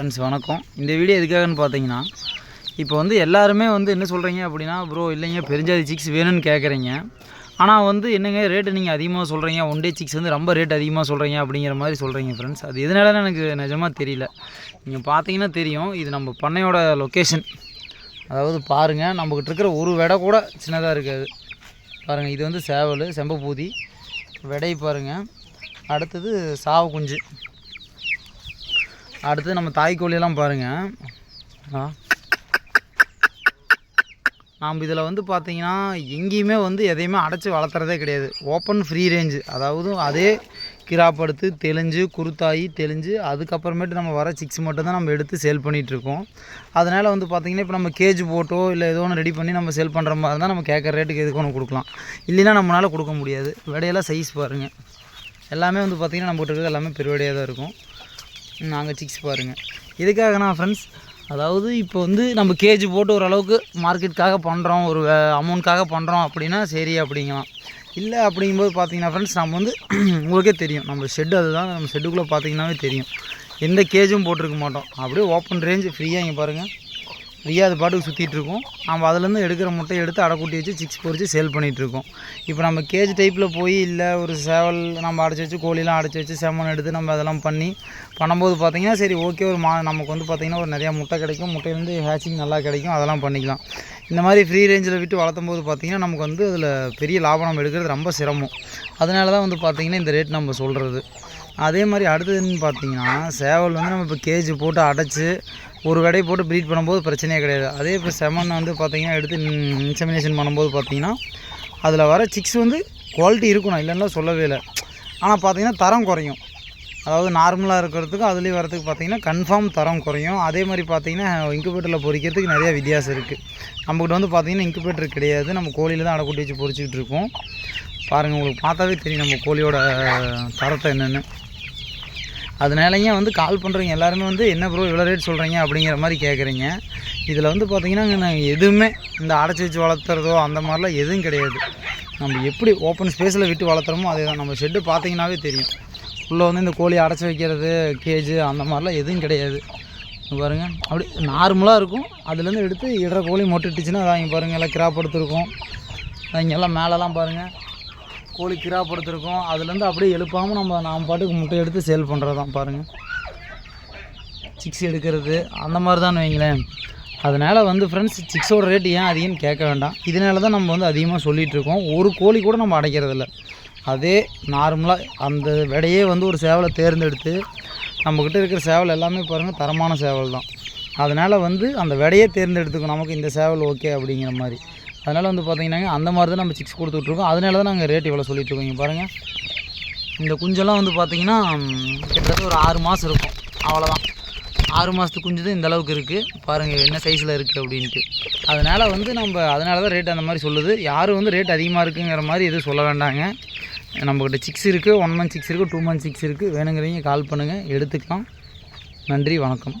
Friends வணக்கம். இந்த video எதுக்காகன்னு பார்த்தீங்கன்னா இப்போ வந்து எல்லாருமே வந்து என்ன சொல்கிறீங்க அப்படின்னா ப்ரோ இல்லைங்க பெருஞ்சாதி சிக்ஸ் வேணும்னு கேட்குறீங்க ஆனால் வந்து என்னங்க ரேட்டு நீங்கள் அதிகமாக சொல்கிறீங்க ஒன் டே சிக்ஸ் வந்து ரொம்ப ரேட் அதிகமாக சொல்கிறீங்க அப்படிங்கிற மாதிரி சொல்கிறீங்க ஃப்ரெண்ட்ஸ் அது எதனாலன்னு எனக்கு நிஜமாக தெரியல. நீங்கள் பார்த்தீங்கன்னா தெரியும் இது நம்ம பண்ணையோட லொக்கேஷன் அதாவது பாருங்கள் நம்மக்கிட்ட இருக்கிற ஒரு விடை கூட சின்னதாக இருக்காது. பாருங்கள் இது வந்து சேவல் செம்பப்பூதி விடை பாருங்கள் அடுத்தது சாவு குஞ்சு அடுத்து நம்ம தாய்க்கோழியெல்லாம் பாருங்கள் நாம் இதில் வந்து பார்த்தீங்கன்னா எங்கேயுமே வந்து எதையுமே அடைச்சி வளர்த்துறதே கிடையாது. ஓப்பன் ஃப்ரீ ரேஞ்சு அதாவது அதே கிராப்படுத்து தெளிஞ்சு குருத்தாயி தெளிஞ்சு அதுக்கப்புறமேட்டு நம்ம வர சிக்ஸ் மட்டும் தான் நம்ம எடுத்து சேல் பண்ணிகிட்ருக்கோம் அதனால் வந்து பார்த்திங்கன்னா இப்போ நம்ம கேஜ் போட்டோ இல்லை ஏதோ ஒன்று ரெடி பண்ணி நம்ம சேல் பண்ணுற மாதிரி இருந்தால் நம்ம கேட்குற ரேட்டுக்கு எதுக்கு ஒன்று கொடுக்கலாம். இல்லைன்னா நம்மளால் கொடுக்க முடியாது. விடையெல்லாம் சைஸ் பாருங்கள் எல்லாமே வந்து பார்த்திங்கன்னா நம்மகிட்ட இருக்கிறது எல்லாமே பெருவடையாக தான் இருக்கும். நாங்கள் சிக்ஸ் பாருங்கள் எதுக்காகனா ஃப்ரெண்ட்ஸ் அதாவது இப்போ வந்து நம்ம கேஜி போட்டு ஓரளவுக்கு மார்க்கெட்டுக்காக பண்ணுறோம் ஒரு அமௌண்ட்காக பண்ணுறோம் அப்படின்னா சரி அப்படிங்கலாம். இல்லை அப்படிங்கும்போது பார்த்தீங்கன்னா ஃப்ரெண்ட்ஸ் நம்ம வந்து உங்களுக்கே தெரியும். நம்ம ஷெட் அதுதான் நம்ம ஷெட்டுக்குள்ளே பார்த்தீங்கன்னாவே தெரியும். எந்த கேஜும் போட்டிருக்க மாட்டோம். அப்படியே ஓப்பன் ரேஞ்சு ஃப்ரீயாக இங்கே பாருங்கள் ஐயாவது அது பாட்டுக்கு சுற்றிட்டு இருக்கோம். நம்ம அதுலேருந்து எடுக்கிற முட்டையை எடுத்து அடைக்குட்டி வச்சு சிக்ஸ் பொறிச்சு சேல் பண்ணிகிட்ருக்கோம் இப்போ நம்ம கேஜ் டைப்பில் போய் இல்லை ஒரு சேவல் நம்ம அடைச்சி வச்சு கோழிலாம் அடைச்சி வச்சு செம்மன் எடுத்து நம்ம அதெல்லாம் பண்ணி பண்ணும்போது பார்த்திங்கன்னா சரி ஓகே ஒரு மா நமக்கு வந்து பார்த்திங்கன்னா ஒரு நிறையா முட்டை கிடைக்கும். முட்டையிலேருந்து ஹேச்சிங் நல்லா கிடைக்கும். அதெல்லாம் பண்ணிக்கலாம். இந்த மாதிரி ஃப்ரீ ரேஞ்சில் விட்டு வளர்த்தும் போது பார்த்திங்கன்னா நமக்கு வந்து அதில் பெரிய லாபம் நம்ம எடுக்கிறது ரொம்ப சிரமம். அதனால தான் வந்து பார்த்திங்கன்னா இந்த ரேட் நம்ம சொல்கிறது அதே மாதிரி அடுத்ததுன்னு பார்த்தீங்கன்னா சேவல் வந்து நம்ம இப்போ கேஜி போட்டு அடைச்சி ஒரு கடையை போட்டு ப்ரீட் பண்ணும்போது பிரச்சனையே கிடையாது. அதே இப்போ செமன் வந்து பார்த்தீங்கன்னா எடுத்து இன்சமினேஷன் பண்ணும்போது பார்த்தீங்கன்னா அதில் வர சிக்ஸ் வந்து குவாலிட்டி இருக்கணும். இல்லைன்னா சொல்லவே இல்லை. ஆனால் பார்த்தீங்கன்னா தரம் குறையும். அதாவது நார்மலாக இருக்கிறதுக்கும் அதுலேயும் வரதுக்கு பார்த்தீங்கன்னா கன்ஃபார்ம் தரம் குறையும். அதே மாதிரி பார்த்தீங்கன்னா இன்குபேட்டரில் பொறிக்கிறதுக்கு நிறையா வித்தியாசம் இருக்குது நம்மக்கிட்ட வந்து பார்த்திங்கன்னா இன்குபேட்டர் கிடையாது. நம்ம கோழியில் தான் அடைக்குட்டி வச்சு பொறிச்சிக்கிட்டு இருக்கோம். பாருங்கள் உங்களுக்கு பார்த்தாவே தெரியும் நம்ம கோழியோட தரத்தை என்னென்னு. அதனாலங்க வந்து கால் பண்ணுறீங்க எல்லாருமே வந்து என்ன ப்ரோ இவ்வளோ ரேட் சொல்கிறீங்க அப்படிங்கிற மாதிரி கேட்குறீங்க இதில் வந்து பார்த்தீங்கன்னா நாங்கள் எதுவுமே இந்த அடைச்சி வச்சு வளர்த்துறதோ அந்த மாதிரிலாம் எதுவும் கிடையாது. நம்ம எப்படி ஓப்பன் ஸ்பேஸில் விட்டு வளர்த்துறோமோ அதே தான் நம்ம ஷெட்டு பார்த்தீங்கன்னாவே தெரியும். உள்ளே வந்து இந்த கோழி அடைச்சி வைக்கிறது கேஜு அந்த மாதிரிலாம் எதுவும் கிடையாது. பாருங்கள் அப்படி நார்மலாக இருக்கும். அதுலேருந்து எடுத்து இடற கோழி மொட்டுட்டுச்சுன்னா அதான் இங்கே பாருங்கள் எல்லாம் கிராப் எடுத்துருக்கோம். இங்கெல்லாம் மேலெலாம் பாருங்கள் கோழி கிரா படுத்துருக்கோம் அதுலேருந்து அப்படியே எழுப்பாமல் நம்ம நாம் பாட்டுக்கு முட்டை எடுத்து சேல் பண்ணுறது தான் பாருங்கள் சிக்ஸ் எடுக்கிறது அந்த மாதிரி தான் வைங்களேன். அதனால் வந்து ஃப்ரெண்ட்ஸ் சிக்ஸோட ரேட் ஏன் அதிகம்னு கேட்க வேண்டாம். இதனால தான் நம்ம வந்து அதிகமாக சொல்லிகிட்டு இருக்கோம் ஒரு கோழி கூட நம்ம அடைக்கிறதில்ல. அதே நார்மலாக அந்த விடையே வந்து ஒரு சேவலை தேர்ந்தெடுத்து நம்மக்கிட்ட இருக்கிற சேவல் எல்லாமே பாருங்கள் தரமான சேவல் தான் அதனால் வந்து அந்த விடையே தேர்ந்தெடுத்துக்கும் நமக்கு இந்த சேவல் ஓகே அப்படிங்கிற மாதிரி. அதனால் வந்து பார்த்திங்கனாங்க அந்த மாதிரி தான் நம்ம சிக்ஸ் கொடுத்துட்ருக்கோம் அதனால தான் நாங்கள் ரேட் இவ்வளோ சொல்லிகிட்ருக்கோம் இங்கே பாருங்கள் இந்த குஞ்செல்லாம் வந்து பார்த்திங்கன்னா கிட்டத்தட்ட ஒரு ஆறு மாதம் இருக்கும். அவ்வளோதான் ஆறு மாதத்து குஞ்சு தான் இந்த அளவுக்கு இருக்குது பாருங்கள் என்ன சைஸில் இருக்குது அப்படின்ட்டு. அதனால் வந்து நம்ம அதனால தான் ரேட் அந்த மாதிரி சொல்லுது. யாரும் வந்து ரேட் அதிகமாக இருக்குங்கிற மாதிரி எதுவும் சொல்ல வேண்டாங்க. நம்மக்கிட்ட சிக்ஸ் இருக்குது ஒன் மந்த் சிக்ஸ் இருக்குது டூ மந்த் சிக்ஸ் இருக்குது வேணுங்கிறவங்க கால் பண்ணுங்கள் எடுத்துக்கலாம். நன்றி வணக்கம்.